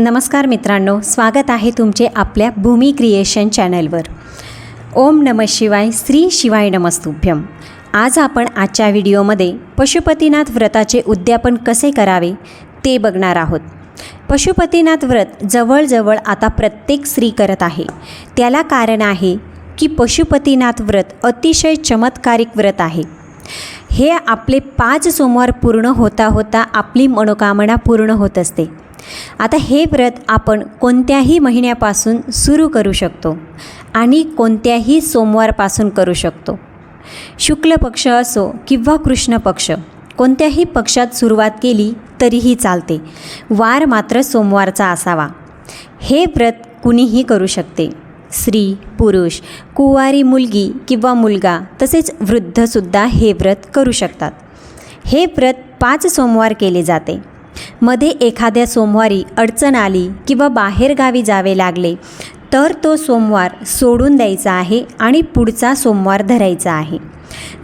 नमस्कार मित्रांनो स्वागत आहे तुमचे आपल्या भूमी क्रिएशन चॅनलवर. ओम नम शिवाय श्री शिवाय नमस्तुभ्यम. आज आपण आजच्या व्हिडिओमध्ये पशुपतीनाथ व्रताचे उद्यापन कसे करावे ते बघणार आहोत. पशुपतीनाथ व्रत जवळजवळ आता प्रत्येक स्त्री करत आहे. त्याला कारण आहे की पशुपतीनाथ व्रत अतिशय चमत्कारिक व्रत आहे. हे आपले पाच सोमवार पूर्ण होता होता आपली मनोकामना पूर्ण होत असते. आता हे व्रत आपण कोणत्याही महिन्यापासून सुरू करू शकतो आणि कोणत्याही सोमवारपासून करू शकतो. शुक्ल पक्ष असो किंवा कृष्ण पक्ष कोणत्याही पक्षात सुरुवात केली तरीही चालते. वार मात्र सोमवारचा असावा. हे व्रत कुणीही करू शकते. स्त्री पुरुष कुवारी मुलगी किंवा मुलगा तसेच वृद्धसुद्धा हे व्रत करू शकतात. हे व्रत पाच सोमवार केले जाते. मध्ये एखाद्या सोमवारी अडचण आली किंवा बाहेरगावी जावे लागले तर तो सोमवार सोडून द्यायचा आहे आणि पुढचा सोमवार धरायचा आहे.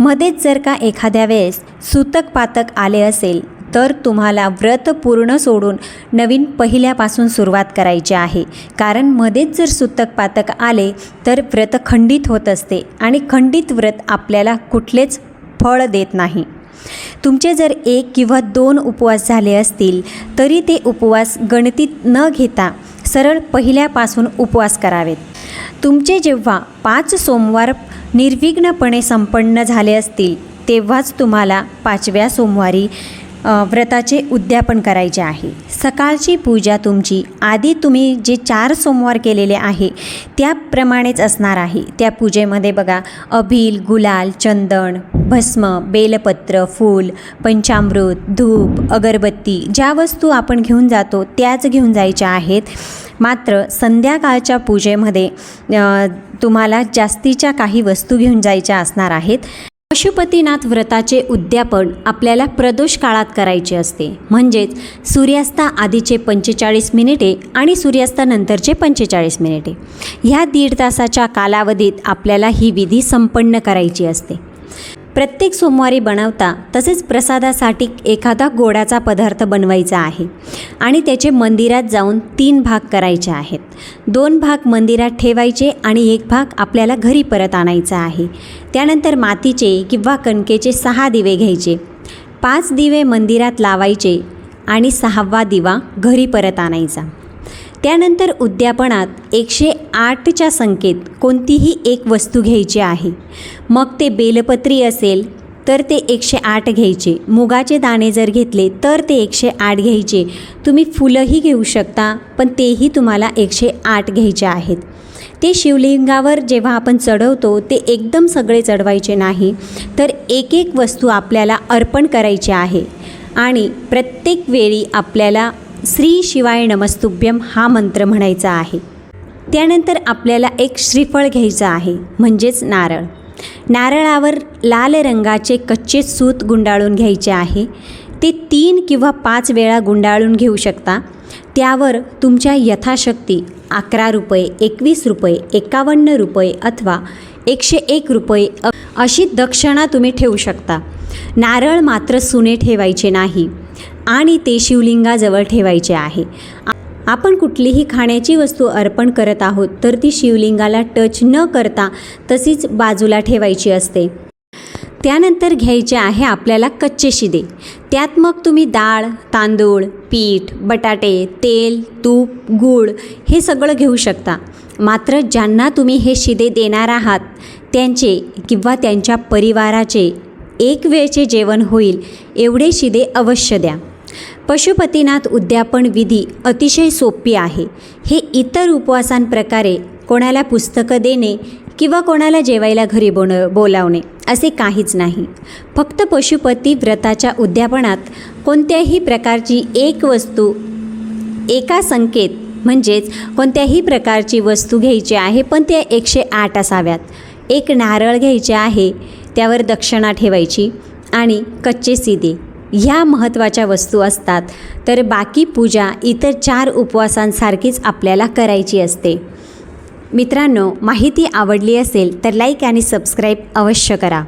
मध्येच जर का एखाद्या वेळेस सुतक पातक आले असेल तर तुम्हाला व्रत पूर्ण सोडून नवीन पहिल्यापासून सुरुवात करायची आहे. कारण मध्येच जर सुतक पातक आले तर व्रत खंडित होत असते आणि खंडित व्रत आपल्याला कुठलेच फळ देत नाही. तुमचे जर एक किंवा दोन उपवास झाले असतील तरी ते उपवास गणतीत न घेता सरळ पहिल्यापासून उपवास करावेत. तुमचे जेव्हा पाच सोमवार निर्विघ्नपणे संपन्न झाले असतील तेव्हाच तुम्हाला पाचव्या सोमवारी व्रताचे उद्यापन करायचे आहे. सकाळची पूजा तुमची आधी तुम्ही जे चार सोमवार केलेले आहे त्याप्रमाणेच असणार आहे. त्या पूजेमध्ये बघा अभिल गुलाल चंदन भस्म बेलपत्र फूल पंचामृत धूप अगरबत्ती ज्या वस्तू आपण घेऊन जातो त्याच घेऊन जायच्या आहेत. मात्र संध्याकाळच्या पूजेमध्ये तुम्हाला जास्तीच्या काही वस्तू घेऊन जायच्या असणार आहेत. पशुपतीनाथ व्रताचे उद्यापन आपल्याला प्रदोष काळात करायचे असते. म्हणजेच सूर्यास्ता आधीचे पंचेचाळीस मिनिटे आणि सूर्यास्तानंतरचे पंचेचाळीस मिनिटे. ह्या दीड तासाच्या कालावधीत आपल्याला ही विधी संपन्न करायची असते. प्रत्येक सोमवारी बनवता तसेच प्रसादासाठी एखादा गोडाचा पदार्थ बनवायचा आहे. आणि त्याचे मंदिरात जाऊन तीन भाग करायचे आहेत. दोन भाग मंदिरात ठेवायचे आणि एक भाग आपल्याला घरी परत आणायचा आहे. त्यानंतर मातीचे किंवा कणकेचे सहा दिवे घ्यायचे. पाच दिवे मंदिरात लावायचे आणि सहावा दिवा घरी परत आणायचा. त्यानंतर उद्यापनात एकशे आठच्या संख्येत कोणतीही एक वस्तू घ्यायची आहे. मग ते बेलपत्री असेल तर ते एकशे आठ घ्यायचे. मुगाचे दाणे जर घेतले तर ते एकशे आठ घ्यायचे. तुम्ही फुलंही घेऊ शकता पण तेही तुम्हाला एकशे आठ घ्यायचे आहेत. ते शिवलिंगावर जेव्हा आपण चढवतो ते एकदम सगळे चढवायचे नाही तर एक एक वस्तू आपल्याला अर्पण करायची आहे. आणि प्रत्येक वेळी आपल्याला श्री शिवाय नमस्तुभ्यम हा मंत्र म्हणायचा आहे. त्यानंतर आपल्याला एक श्रीफळ घ्यायचं आहे म्हणजेच नारळ. नारळावर लाल रंगाचे कच्चे सूत गुंडाळून घ्यायचे आहे. ते तीन किंवा पाच वेळा गुंडाळून घेऊ शकता. त्यावर तुमच्या यथाशक्ती अकरा रुपये एकवीस रुपये एकावन्न रुपये अथवा एकशे एक रुपये अशी दक्षिणा तुम्ही ठेवू शकता. नारळ मात्र सुने ठेवायचे नाही. आणि ते शिवलिंगाजवळ ठेवायचे आहे. आपण कुठलीही खाण्याची वस्तू अर्पण करत आहोत तर ती शिवलिंगाला टच न करता तशीच बाजूला ठेवायची असते. त्यानंतर घ्यायचे आहे आपल्याला कच्चे शिदे. त्यात मग तुम्ही डाळ तांदूळ पीठ बटाटे तेल तूप गूळ हे सगळं घेऊ शकता. मात्र ज्यांना तुम्ही हे शिदे देणार आहात त्यांचे किंवा त्यांच्या परिवाराचे एक वेळचे जेवण होईल एवढे शिदे अवश्य द्या. पशुपतीनाथ उद्यापन विधी अतिशय सोपी आहे. हे इतर उपवासांप्रकारे कोणाला पुस्तकं देणे किंवा कोणाला जेवायला घरी बोन बोलावणे असे काहीच नाही. फक्त पशुपती व्रताच्या उद्यापनात कोणत्याही प्रकारची एक वस्तू एका संकेत म्हणजेच कोणत्याही प्रकारची वस्तू घ्यायची आहे पण त्या एकशे आठ असाव्यात. एक नारळ घ्यायचे आहे त्यावर दक्षिणा ठेवायची आणि कच्चे सीदे ह्या महत्त्वाच्या वस्तू असतात. तर बाकी पूजा इतर चार उपवासांसारखीच आपल्याला करायची असते. मित्रांनो माहिती आवडली असेल तर लाईक आणि सबस्क्राईब अवश्य करा.